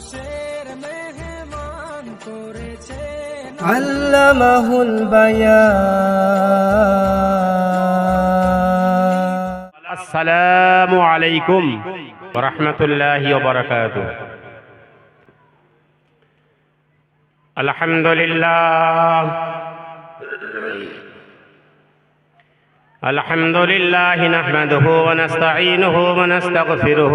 মানুষের মেহমান করেছে علمه البيان السلام عليكم ورحمة الله وبركاته الحمد لله الحمد لله نحمده ونستعينه ونستغفره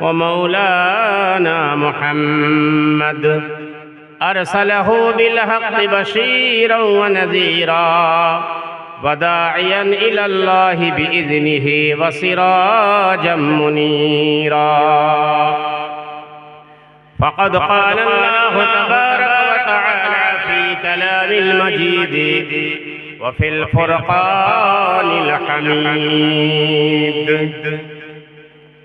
ومولانا محمد. أرسله بالحق بشيرا ونذيرا وداعيا إلى الله بإذنه وسراجا منيرا. فقد قال الله تبارك وتعالى في كلام المجيد وفي الفرقان الحميد.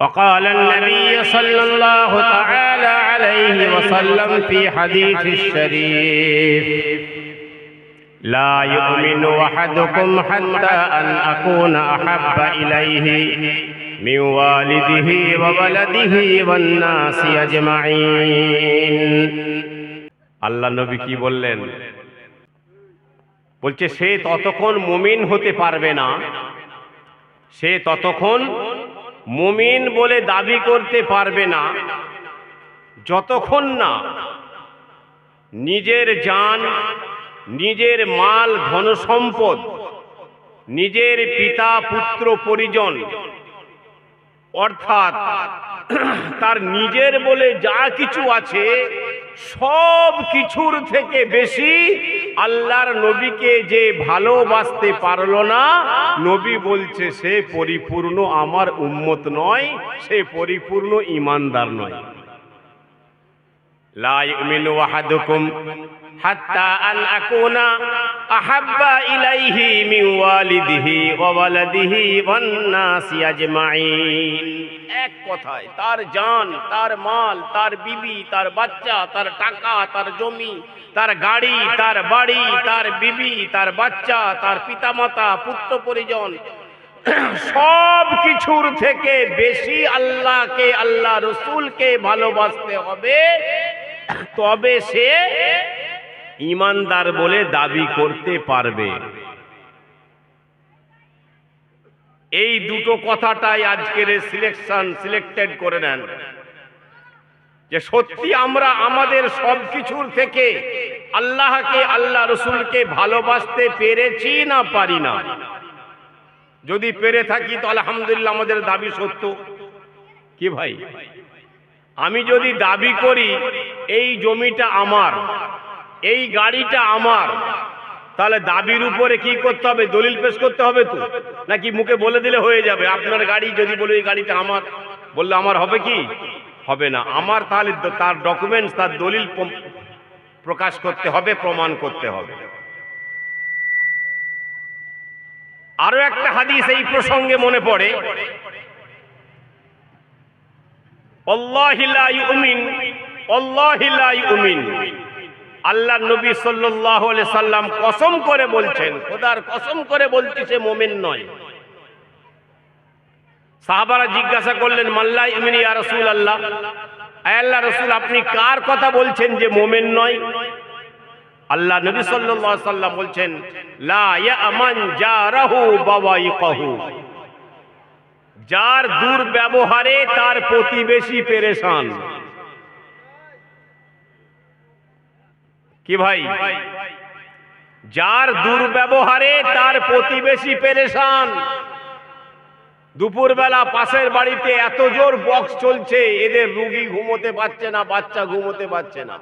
وقال النبي صلى الله تعالى عليه وسلم في حديث الشريف لا يؤمن أحدكم حتى أن أكون أحب إليه من والده وولده والناس أجمعين আল্লাহ নবী কি বললেন বলছে সে ততক্ষণ মুমিন হতে পারবে না সে ততক্ষণ মুমিন বলে দাবি করতে পারবে না। যতক্ষণ না নিজের যান নিজের মাল, ধনসম্পদ, নিজের পিতা, পুত্র, পরিজন, অর্থাৎ তার নিজের বলে যা কিছু আছে সব কিছুর থেকে বেশি আল্লাহর নবীকে যে ভালোবাসতে পারল না, নবী বলছে, সে পরিপূর্ণ আমার উম্মত নয়, সে পরিপূর্ণ ইমানদার নয়। لا হাত্তা আন আকুনা আহাব্বা ইলাইহি মিন ওয়ালিদিহি ওয়া ওয়ালাদিহি ওয়ান এক কথায়, তার জান, তার মাল, তার বিবি, তার বাচ্চা, তার টাকা, তার জমি, তার গাড়ি, তার বাড়ি, তার বিবি, তার বাচ্চা, তার পিতামাতা, পুত্র পরিজন, সব কিছুর থেকে বেশি আল্লাহকে, আল্লাহ রসুলকে ভালোবাসতে হবে। তবে সে ইমানদার বলে দাবি করতে পারবে। এই দুটো কথাটাই আজকের সিলেকশন সিলেক্টেড করে নেন। যে সত্যি আমরা আমাদের সব কিছুর থেকে আল্লাহকে, আল্লাহ রসুলকে ভালোবাসতে পেরেছি না পারি না? যদি পেরে থাকি তো আলহামদুলিল্লাহ আমাদের দাবি সত্য। কি ভাই? আমি যদি দাবি করি, এই জমিটা আমার। এই গাড়িটা আমার। তাহলে দাবির উপরে কি করতে হবে? দলিল পেশ করতে হবে তো? নাকি মুখে বলে দিলে হয়ে যাবে? আপনার গাড়ি যদি বলে এই গাড়িটা আমার, বললে আমার হবে কি? হবে না। আমার তাহলে তার ডকুমেন্টস তার দলিল প্রকাশ করতে হবে, প্রমাণ করতে হবে। আরও একটা হাদিস এই প্রসঙ্গে মনে পড়ে। অল্লাহিল্লাহ ইউমিন অল্লাহিলা ইউমিন। আল্লাহ নবী আলাইহি সাল্লাম কসম করে বলছেন, খোদার কসম করে বলছি সে মুমিন নয়। সাহাবারা জিজ্ঞাসা করলেন, মাল্লা ইমিন ইয়া রাসূল আল্লাহ আল্লাহ রসুল, আপনি কার কথা বলছেন যে মোমেন নয়? আল্লাহ নবী আলাইহি সাল্লাম বলছেন, লা ইয়ামান জারাহু বাওয়াইকাহু। যার দুর্ব্যবহারে তার প্রতিবেশী পেরেশান। কি ভাই? যার দুর্ব্যবহারে তার প্রতিবেশী পেরেশান। দুপুরবেলা পাশের বাড়িতে এত জোর বক্স চলছে, এদের রুগী ঘুমোতে পারছে না, বাচ্চা ঘুমোতে পারছে না।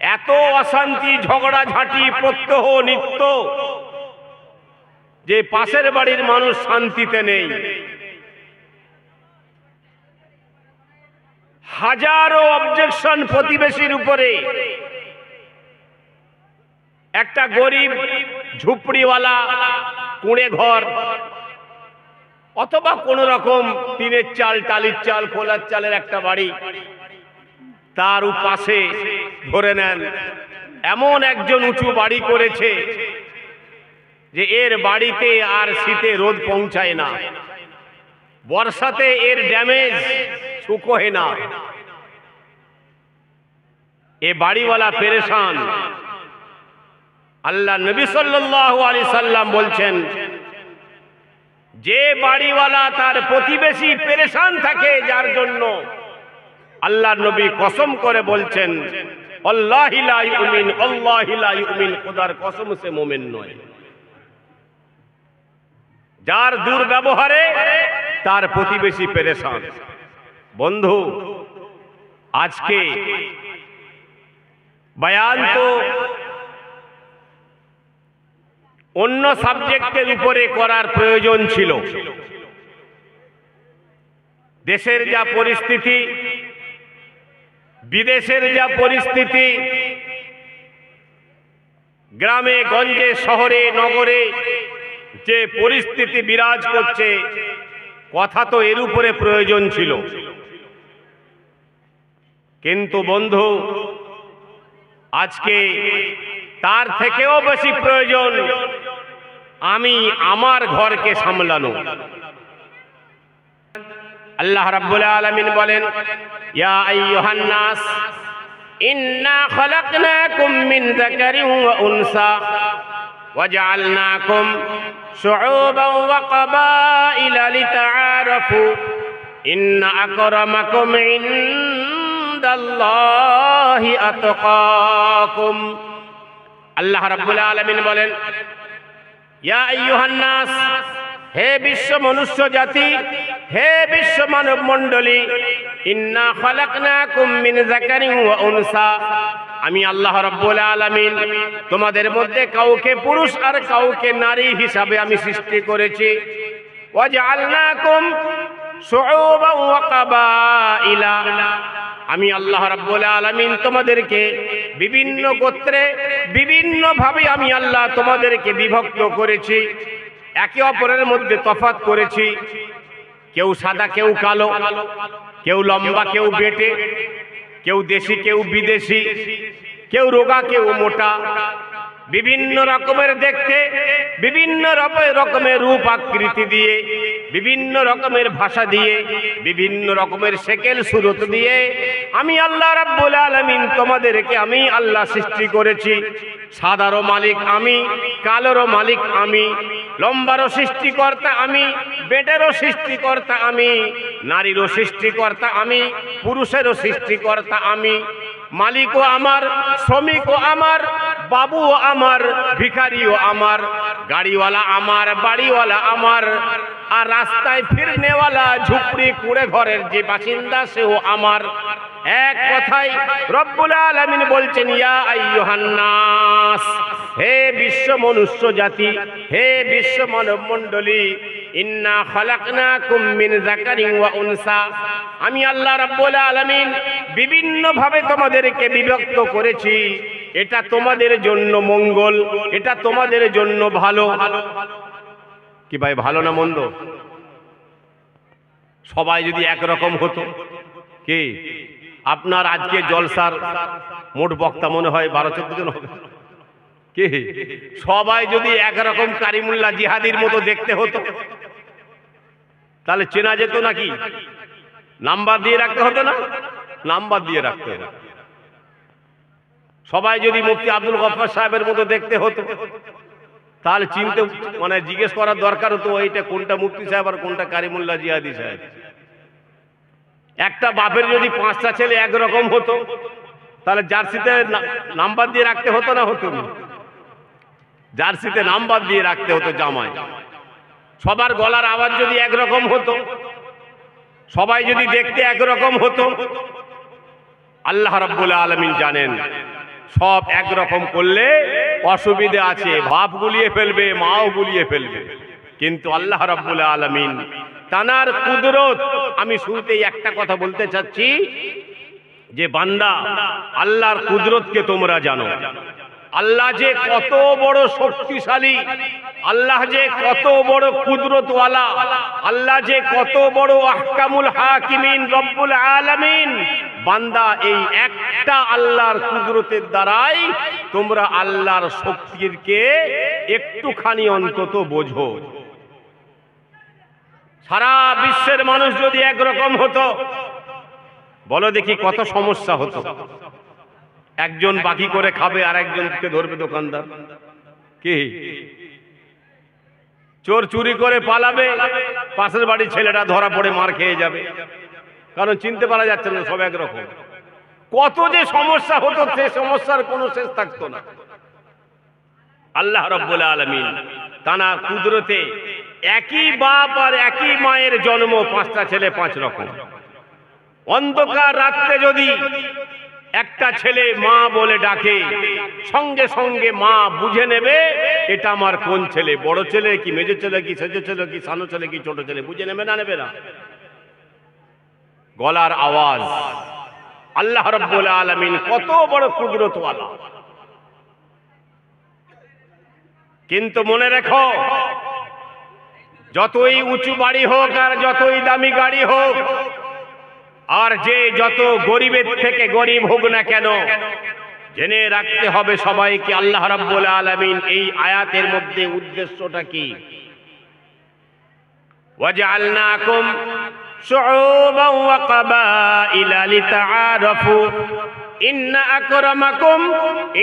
এত অশান্তি ঝগড়া ঝাঁটি প্রত্যহ, নিত্য, যে পাশের বাড়ির মানুষ শান্তিতে নেই। হাজারো অবজেকশন প্রতিবেশীর উপরে। একটা গরিব ঝুপড়িওয়ালা কুঁড়ে ঘর অথবা কোন রকম টিনের চাল, টালির চাল, খোলার চালের একটা বাড়ি, তার পাশে ধরে নেন, এমন একজন উঁচু বাড়ি করেছে যে এর বাড়িতে আর শীতে রোদ পৌঁছায় না। বর্ষাতে এর ড্যামেজ শুকোয় না। এ বাড়িওয়ালা পেরেশান। আল্লাহ নবী সাল্লাল্লাহু আলাইহি সাল্লাম বলছেন, যে বাড়িওয়ালা তার প্রতিবেশী পেরেশান থাকে যার জন্য আল্লাহ নবী কসম করে বলছেন যার দুর্ব্যবহারে তার প্রতিবেশী পেরেশান। বন্ধু, আজকে বয়ান তো অন্য সাবজেক্টের উপরে করার প্রয়োজন ছিল। দেশের যা পরিস্থিতি, বিদেশের যা পরিস্থিতি, গ্রামে, গঞ্জে, শহরে, নগরে যে পরিস্থিতি বিরাজ করছে, কথা তো এর উপরে প্রয়োজন ছিল। কিন্তু বন্ধু আজকে তার থেকেও বেশি প্রয়োজন আমি আমার ঘরকে সামলানো আল্লাহ রাব্বুল আলামিন বলেন ইয়া আইয়ুহান নাস ইন্না খলাকনাকুম মিন যাকারিন ওয়া উনসা وجعلناكم شعوبا وقبائل لتعارفوا إن أكرمكم عند ইন্দাল্লাহি আল্লাহ রাব্বুল আলামিন বলেন, ইয়া আইয়ুহান নাস হে বিশ্ব মনুষ্য জাতি, হে বিশ্ব মানব মণ্ডলী, ইন্না মিন যাকারিন ওয়া উনসা। আমি আল্লাহ রাব্বুল আলামিন তোমাদের মধ্যে কাউকে পুরুষ আর কাউকে নারী হিসাবে আমি সৃষ্টি করেছি। ওয়াজআলনাকুম জাআলনাকুম ওয়া কাবাইলা। আমি আল্লাহ রাব্বুল আলামিন তোমাদেরকে বিভিন্ন গোত্রে বিভিন্ন ভাবে আমি আল্লাহ তোমাদেরকে বিভক্ত করেছি, একে অপরের মধ্যে তফাত করেছি। কেউ সাদা, কেউ কালো, কেউ লম্বা, কেউ বেটে, কেউ দেশি, কেউ বিদেশি, কেউ রোগা, কেউ মোটা। বিভিন্ন রকমের দেখতে, বিভিন্ন রকমের রূপ আকৃতি দিয়ে, বিভিন্ন রকমের ভাষা দিয়ে, বিভিন্ন রকমের সেকেল সুরত দিয়ে, আমি আল্লাহ রাব্বুল আলামিন তোমাদেরকে আমি আল্লাহ সৃষ্টি করেছি। সাদারও মালিক আমি কালোরও মালিক আমি লম্বারও সৃষ্টিকর্তা আমি বেটেরও সৃষ্টিকর্তা আমি নারীরও সৃষ্টিকর্তা আমি পুরুষেরও সৃষ্টিকর্তা আমি, মালিকও আমার, শ্রমিকও আমার বাবুও আমার, ভিখারিও আমার, গাড়িওয়ালা আমার, বাড়িওয়ালা আমার, আর রাস্তায় ফিরনেওয়ালা ঝুপড়ি কুড়ে ঘরের যে বাসিন্দা সেও আমার। এক কথাই রব্বুল আলামিন বলছেন, ইয়া আইয়ুহান নাস হে বিশ্ব মনুষ্য জাতি, হে বিশ্ব মানব মণ্ডলী ইন্না খালাকনাকুম মিন যাকারিন ওয়া উনসা। আমি আল্লাহ রাব্বুল আলামিন বিভিন্ন ভাবে তোমাদেরকে বিভক্ত করেছি। এটা তোমাদের জন্য মঙ্গল, এটা তোমাদের জন্য ভালো। কি ভাই, ভালো না মন্দ? সবাই যদি একরকম হতো। কি? আপনার আজকে জলসার মোট বক্তা মনে হয় বারো, চোদ্দ জন হবে। কি? সবাই যদি একরকম কারিমুল্লাহ জিহাদির মতো দেখতে হতো। তাহলে চেনা যেত নাকি? নাম্বার দিয়ে রাখতে হতো না? নাম্বার দিয়ে রাখতে হতো সবাই যদি মুফতি আব্দুল গফার সাহেবের মতো দেখতে হতো, তাহলে চিনতে মানে জিজ্ঞেস করার দরকার হতো, এইটা কোনটা মুফতি সাহেব আর কোনটা কারিমুল্লাহ জিহাদি সাহেব? একটা বাপের যদি পাঁচটা ছেলে একরকম হতো, তাহলে জার্সিতে নাম্বার দিয়ে রাখতে হতো না হতো? জার্সিতে নাম্বার দিয়ে রাখতে হতো জামায়। সবার গলার আওয়াজ যদি একরকম হতো, সবাই যদি দেখতে একরকম হতো, আল্লাহ রাব্বুল আলামিন জানেন, সব একরকম করলে অসুবিধে আছে, বাপ গুলিয়ে ফেলবে, মাও গুলিয়ে ফেলবে। কিন্তু আল্লাহ রাব্বুল আলামিন, তানার কুদরত, আমি শুরুতেই একটা কথা বলতে চাচ্ছি, যে বান্দা, আল্লাহর কুদরতকে তোমরা জানো। আল্লাহ যে কত বড় শক্তিশালী, আল্লাহ যে কত বড় কুদরতওয়ালা, আল্লাহ যে কত বড় আহকামুল হাকিমিন রব্বুল আলামিন, বান্দা এই একটা আল্লাহর কুদরতের দ্বারাই তোমরা আল্লাহর শক্তিরকে একটুখানি অন্তত বোঝো। সারা বিশ্বের মানুষ যদি একরকম হতো, বলো দেখি কত সমস্যা হতো। একজন বাকি করে খাবে আর একজনকে ধরবে দোকানদার? কি? চোর চুরি করে পালাবে, পাশের বাড়ির ছেলেটা ধরা পড়ে মার খেয়ে যাবে। কারণ চিনতে পারা যাচ্ছে না, সব একরকম। কত যে সমস্যা হতো, সে সমস্যার কোনো শেষ থাকতো না। আল্লাহ রব্বুল আলমিন তানা কুদরতে একই বাপ আর একই মায়ের জন্ম, পাঁচটা ছেলে, পাঁচ রকম। অন্ধকার রাত্রে যদি একটা ছেলে মা বলে ডাকে, সঙ্গে সঙ্গে মা বুঝে নেবে এটা আমার কোন ছেলে, বড় ছেলে কি মেজো ছেলে কি সেজো ছেলে কি সানো ছেলে কি ছোট ছেলে, বুঝে নেবে না নেবে না? গলার আওয়াজ, আল্লাহ রব্বুল আলমিন কত বড় কুদরতওয়ালা। কিন্তু মনে রেখো, যতই উঁচু বাড়ি হোক আর যতই দামি গাড়ি হোক আর যে যত গরিবের থেকে গরিব হোক না কেন, জেনে রাখতে হবে সবাইকে আল্লাহ রাব্বুল আলামিন এই আয়াতের মধ্যে উদ্দেশ্যটা কি? ওয়াজআলনাকুম শুউবান ওয়া কাবাইলা লিতাআরাফু। ইন্না আকরামাকুম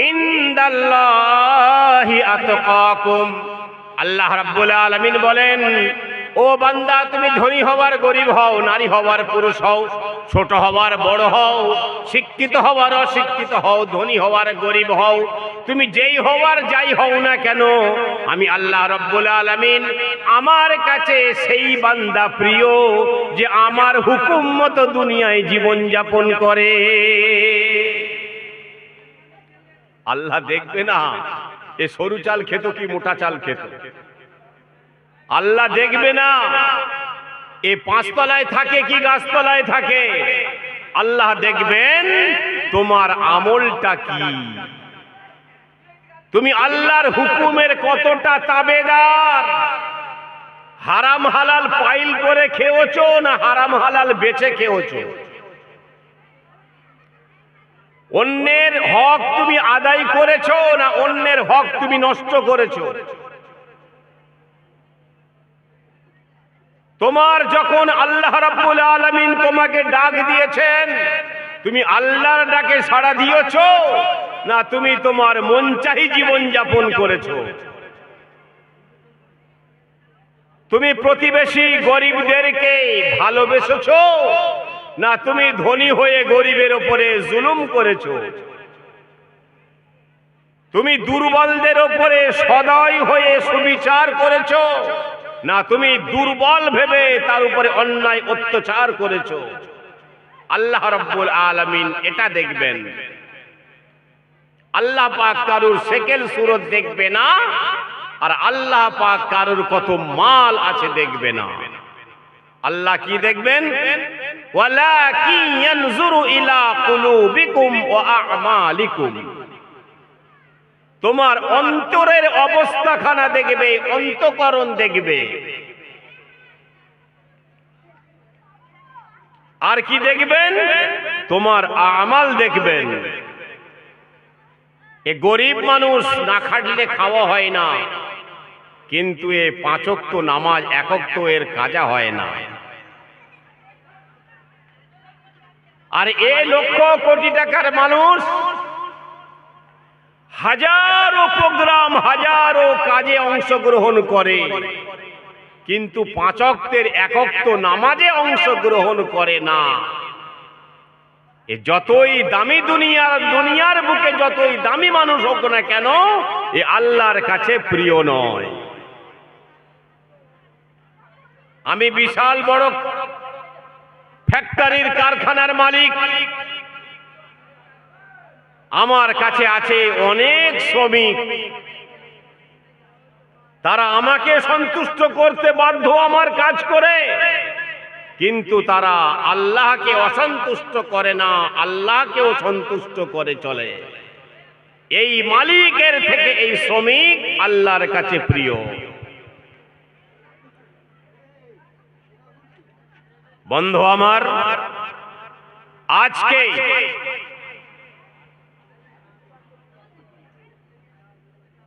ইনদাল্লাহি আতকাকুম। আল্লাহ রাব্বুল আলামিন বলেন ও বান্দা, তুমি ধনী হওয়ার গরিব হও, নারী হওয়ার পুরুষ হও, ছোট হওয়ার বড় হও, শিক্ষিত হওয়ার অশিক্ষিত হও, ধনী হওয়ার গরিব হও। তুমি যেই হওয়ার, যাই হও না কেন, আমি আল্লাহ রব্বুল আলামিন আমার কাছে সেই বান্দা প্রিয় যে আমার হুকুম মতো দুনিয়ায় জীবন যাপন করে। আল্লাহ দেখবে না, এ সরু চাল খেত কি মোটা চাল খেত? আল্লাহ দেখবে না। এ পাঁচতলায় থাকে কি গাছতলায় থাকে? আল্লাহ দেখবেন তোমার আমলটা কি? তুমি আল্লাহর হুকুমের কতটা তাবেদার? হারাম হালাল পাইল করে খেয়েছো না হারাম হালাল বেচে খেয়েছো? অন্যের হক তুমি আদায় করেছ না অন্যের হক তুমি নষ্ট করেছ? তোমার যখন আল্লাহ রাব্বুল আলামিন তোমাকে ডাক দিয়েছেন, তুমি আল্লাহর ডাকে সাড়া দিয়েছ না তুমি তোমার মন চাহি জীবন যাপন করেছ? তুমি প্রতিবেশী গরিবদেরকে ভালোবেসেছো না তুমি ধনী হয়ে গরিবের ওপরে জুলুম করেছ? তুমি দুর্বলদের ওপরে সদয় হয়ে সুবিচার করেছ? না, তুমি দুর্বল ভেবে তার উপরে অন্যায় অত্যাচার করেছ। আল্লাহ রব্বুল আলামিন এটা দেখবেন। আল্লাহ পাক কারুর সেকেল সুরত দেখবে না, আর আল্লাহ পাক কারুর কত মাল আছে দেখবে না। আল্লাহ কি দেখবেন? ওয়ালাকিন ইয়ানজুরু ইলা কুলুবিকুম ওয়া আ'মালিকুম। তোমার অন্তরের অবস্থাখানা দেখবে, অন্তকরণ দেখবে। আর কি দেখবেন? তোমার আমাল দেখবেন। এ গরিব মানুষ না খাটলে খাওয়া হয় না, কিন্তু এ পাঁচক্ত নামাজ, একক্ত এর কাজা হয় না। আর এ লক্ষ কোটি টাকার মানুষ হাজারো প্রোগ্রাম, হাজারো কাজে অংশগ্রহণ করে। কিন্তু পাঁচক্তের একক্ত নামাজে অংশগ্রহণ করে না। এ যতই দামি দুনিয়ার দুনিয়ার বুকে যতই দামি মানুষ হোক না কেন, এ আল্লাহর কাছে প্রিয় নয়। আমি বিশাল বড় ফ্যাক্টরির কারখানার মালিক। আমার কাছে আছে অনেক শ্রমিক। তারা আমাকে সন্তুষ্ট করতে বাধ্য আমার কাজ করে। কিন্তু তারা আল্লাহকে অসন্তুষ্ট করে না, আল্লাহকেও সন্তুষ্ট করে চলে। এই মালিকের থেকে এই শ্রমিক আল্লাহর কাছে প্রিয়। বন্ধু আমার, আজকে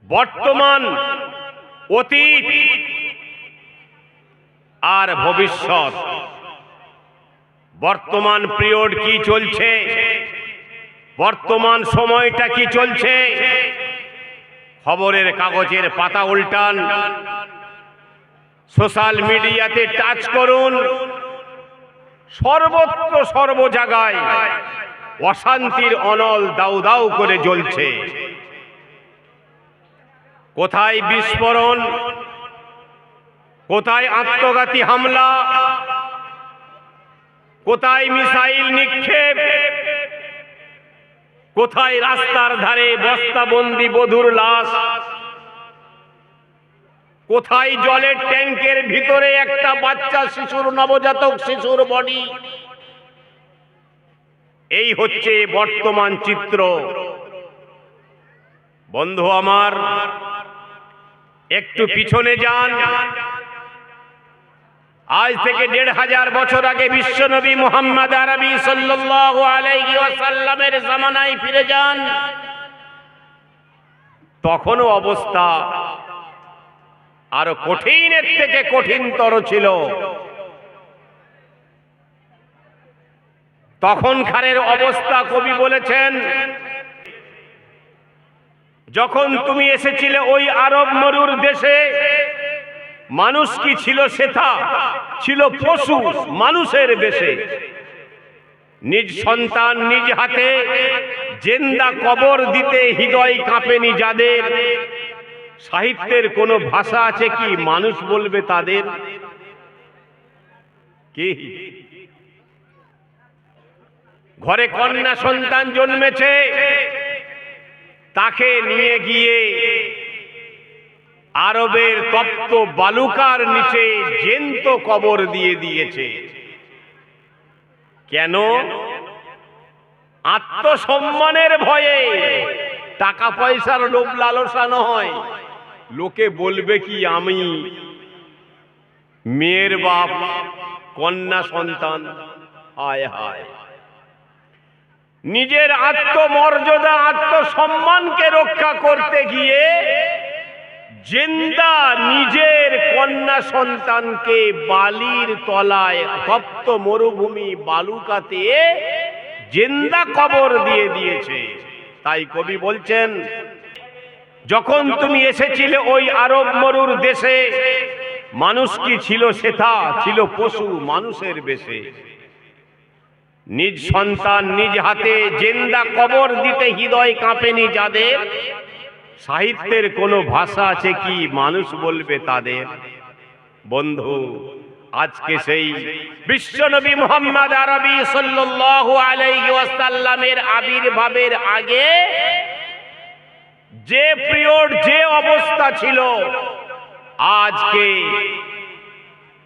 বর্তমান অতীত আর ভবিষ্যৎ। বর্তমান পিরিয়ড কি চলছে? বর্তমান সময়টা কি চলছে? খবরের কাগজের পাতা উল্টান। সোশ্যাল মিডিয়াতে টাচ করুন। সর্বত্র সর্ব জায়গায় অশান্তির অনল দাউ দাউ করে জ্বলছে। কোথায় বিস্ফোরণ? কোথায় আত্মঘাতী হামলা? কোথায় মিসাইল নিক্ষেপ? কোথায় রাস্তার ধারে বস্তাবন্দি বধুর লাশ? কোথায় জলের ট্যাঙ্কের ভিতরে একটা বাচ্চা শিশুর নবজাতক শিশুর বডি? এই হচ্ছে বর্তমান চিত্র। বন্ধু আমার একটু পিছনে যান। আজ থেকে দেড় হাজার বছর আগে বিশ্বনবী মোহাম্মদ আরবি ওয়াসাল্লামের জামানায় ফিরে যান। তখনও অবস্থা আরও কঠিনের থেকে কঠিনতর ছিল। তখনকারের অবস্থা কবি বলেছেন যখন তুমি এসেছিলে ওই আরব মরুর দেশে, মানুষ কি ছিল সেথা? ছিল পশু, মানুষের বেশে নিজ সন্তান নিজ হাতে, জেন্দা কবর দিতে হৃদয় কাঁপেনি যাদের। সাহিত্যের কোনো ভাষা আছে কি মানুষ বলবে তাদের? কি? ঘরে কন্যা সন্তান জন্মেছে তাকে নিয়ে গিয়ে আরবের তপ্ত বালুকার নিচে জেন্ত কবর দিয়ে দিয়েছে। কেন? আত্মসম্মানের ভয়ে। টাকা পয়সার লোভ লালসা নয়। লোকে বলবে কি, আমি মেয়ের বাপ, কন্যা সন্তান। হায় হায়। নিজের আত্মমর্যাদা, আত্মসম্মানকে রক্ষা করতে গিয়ে জেন্দা নিজের কন্যা সন্তানকে বালির তলায় তপ্ত মরুভূমি বালুকাতে জেন্দা কবর দিয়ে দিয়েছে। তাই কবি বলছেন, যখন তুমি এসেছিলে ওই আরব মরুর দেশে, মানুষ কি ছিল সেথা? ছিল পশু, মানুষের বেশে। নিজ সন্তান নিজ হাতে জেন্দা কবর দিতে হৃদয় কাঁপেনি যাদের। সাহিত্যের কোনো ভাষা আছে কি মানুষ বলবে তাদের? বন্ধু, আজকে সেই বিশ্বনবী মোহাম্মদ আরবি ওয়াসাল্লামের আবির্ভাবের আগে যে পিরিয়ড, যে অবস্থা ছিল, আজকে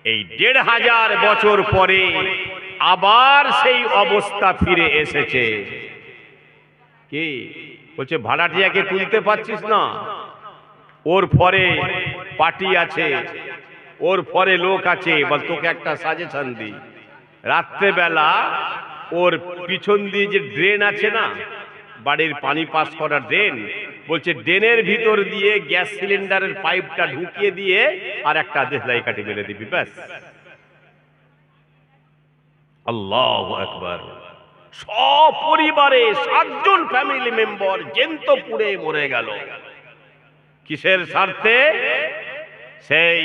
এই দেড় হাজার বছর পরে আবার সেই অবস্থা ফিরে এসেছে। কি? বলছে, ভাড়াটিয়াকে তুলতে পারছিস না। ওর পরে পার্টি আছে, ওর পরে লোক আছে, বল তোকে একটা সাজেশন দিই। রাত্রেবেলা ওর পিছন দিয়ে যে ড্রেন আছে না, বাড়ির পানি পাস করা ড্রেন বলছে ড্রেনের ভিতর দিয়ে গ্যাস সিলিন্ডারের পাইপটা ঢুকিয়ে দিয়ে আর একটা দেশলাই কাটি মেরে দিবি, ব্যাস। আল্লাহ একবার সপরিবারে সাতজন ফ্যামিলি মেম্বার জেন্ত পুড়ে মরে গেল। কিসের স্বার্থে? সেই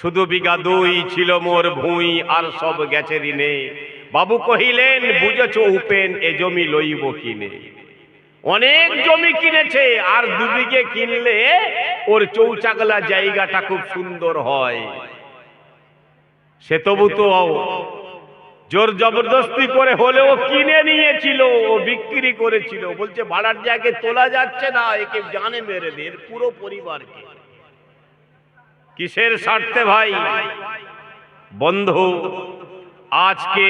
শুধু বিঘা দুই ছিল মোর ভুঁই, আর সব গেছে ঋণে। বাবু কহিলেন, বুঝেছ উপেন, এ জমি লইব কিনে? অনেক জমি কিনেছে, আর দু বিঘে কিনলে ওর চৌচাগলা জায়গাটা খুব সুন্দর হয়। সে তবু তো জোর জবরদস্তি করে হলেও কিনে নিয়েছিল, ও বিক্রি করেছিল। বলছে, ভাড়ার জায়গায় তোলা যাচ্ছে না, একে জানে মেরে দিয়ে পুরো পরিবারকে। কিসের স্বার্থে ভাই? বন্ধু, আজকে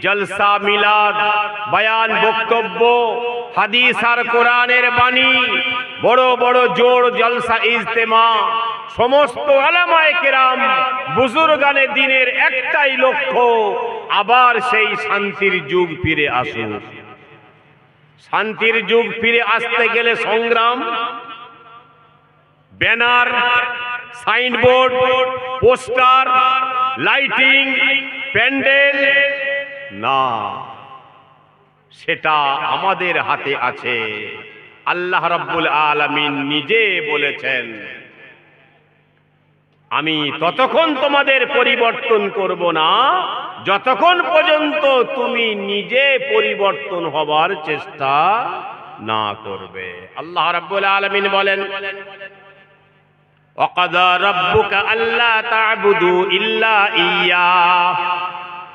জলসা মিলাদ, বয়ান বক্তব্য হাদিস আর কোরআনের বাণী, বড় বড় জোর জলসা ইজতেমা, সমস্ত আলামায়ে কেরাম, বুজুর্গানে দিনের একটাই লক্ষ্য, আবার সেই শান্তির যুগ ফিরে আসুক শান্তির যুগ ফিরে আসতে গেলে সংগ্রাম, banner, signboard, poster, lighting, pandal, না। সেটা আমাদের হাতে আছে আল্লাহ রাব্বুল আলামিন নিজে বলেছেন আমি ততক্ষণ তোমাদের পরিবর্তন করব না যতক্ষণ পর্যন্ত তুমি নিজে পরিবর্তন হবার চেষ্টা না করবে আল্লাহ রাব্বুল আলামিন বলেন وقضى ربك ألا تعبدوا إلا إياه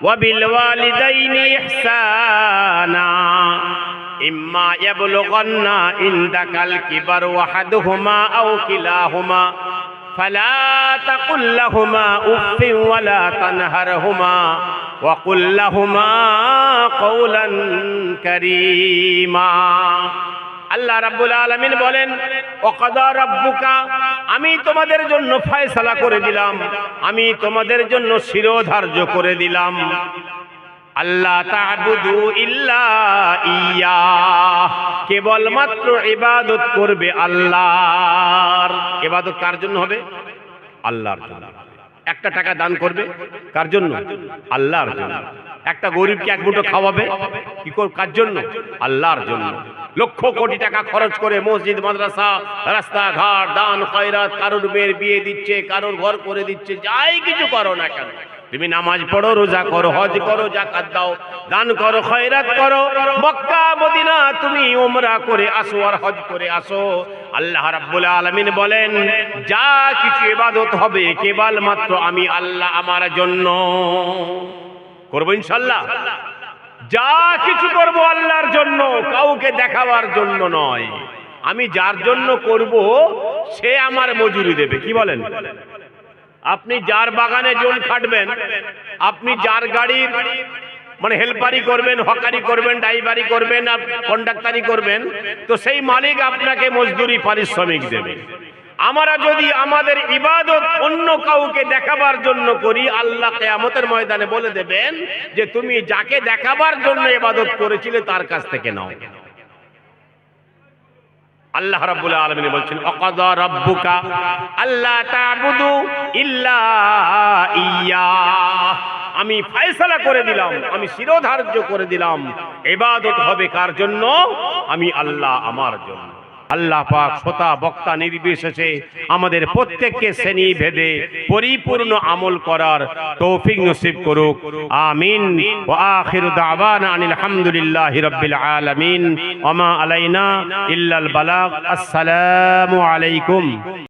وبالوالدين إحسانا. إما يبلغن عندك الكبر وحدهما أو كلاهما فلا تقل لهما أف ولا تنهرهما وقل لهما قولا كريما. আল্লাহ রাব্বুল আলামিন বলেন ওকাদা রাব্বুকা? আমি তোমাদের জন্য ফয়সালা করে দিলাম। আমি তোমাদের জন্য শিরোধার্য করে দিলাম। আল্লাহ তা'বুদু ইল্লা ইয়া কেবলমাত্র ইবাদত করবে আল্লাহর। ইবাদত কার জন্য হবে? আল্লাহর জন্য। একটা টাকা দান করবে কার জন্য? আল্লাহর জন্য। একটা গরিবকে এক মুঠো খাওয়াবে? কি কর জন্য? আল্লাহর জন্য। লক্ষ কোটি টাকা খরচ করে মসজিদ, মাদ্রাসা, রাস্তাঘাট, দান, খয়রাত, কারোর মেয়ের বিয়ে দিচ্ছে, কারোর ঘর করে দিচ্ছে, যাই কিছু করো না কেন। তুমি নামাজ পড়ো, রোজা করো, হজ করো জাকাত দাও, দান করো, খয়রাত করো। মক্কা, মদিনা, তুমি ওমরা করে আসো আর হজ করে আসো। আল্লাহ রাব্বুল আলামিন বলেন, যা কিছু ইবাদত হবে কেবল মাত্র আমি আল্লাহ আমার জন্য। করব ইনশাল্লাহ। যা কিছু করব আল্লাহর জন্য, কাউকে দেখাবার জন্য নয়। আমি যার জন্য করব, সে আমার মজুরি দেবে, কি বলেন? আপনি যার বাগানে জোন খাটবেন, আপনি যার গাড়ির মানে হেল্পারি করবেন, হকারি করবেন, ড্রাইভারি করবেন, আর কন্ডাক্টারি করবেন, তো সেই মালিক আপনাকে মজদুরি, পারিশ্রমিক দেবে। আমরা যদি আমাদের ইবাদত অন্য কাউকে দেখাবার জন্য করি, আল্লাহ কেয়ামতের ময়দানে বলে দেবেন যে তুমি যাকে দেখাবার জন্য ইবাদত করেছিলে তার কাছ থেকে নাও। আল্লাহ রাব্বুল আলামিন বলছেন, অকাদা রাব্বুকা আল্লাহ তা'বুদু ইল্লা ইয়া। আমি ফয়সালা করে দিলাম, আমি শিরোধার্য করে দিলাম। ইবাদত হবে কার জন্য? আমি আল্লাহ আমার জন্য। আল্লাহ পাক শ্রোতা, বক্তা নির্বিশেষে আমাদের প্রত্যেককে শ্রেণি ভেদে পরিপূর্ণ আমল করার তৌফিক নসিব করুক। আমিন। ওয়া আখিরু দাওয়ানা আনিল হামদুলিল্লাহি রাব্বিল আলামিন। ওয়া আলাইনা ইল্লাল বালাগ। আসসালামু আলাইকুম।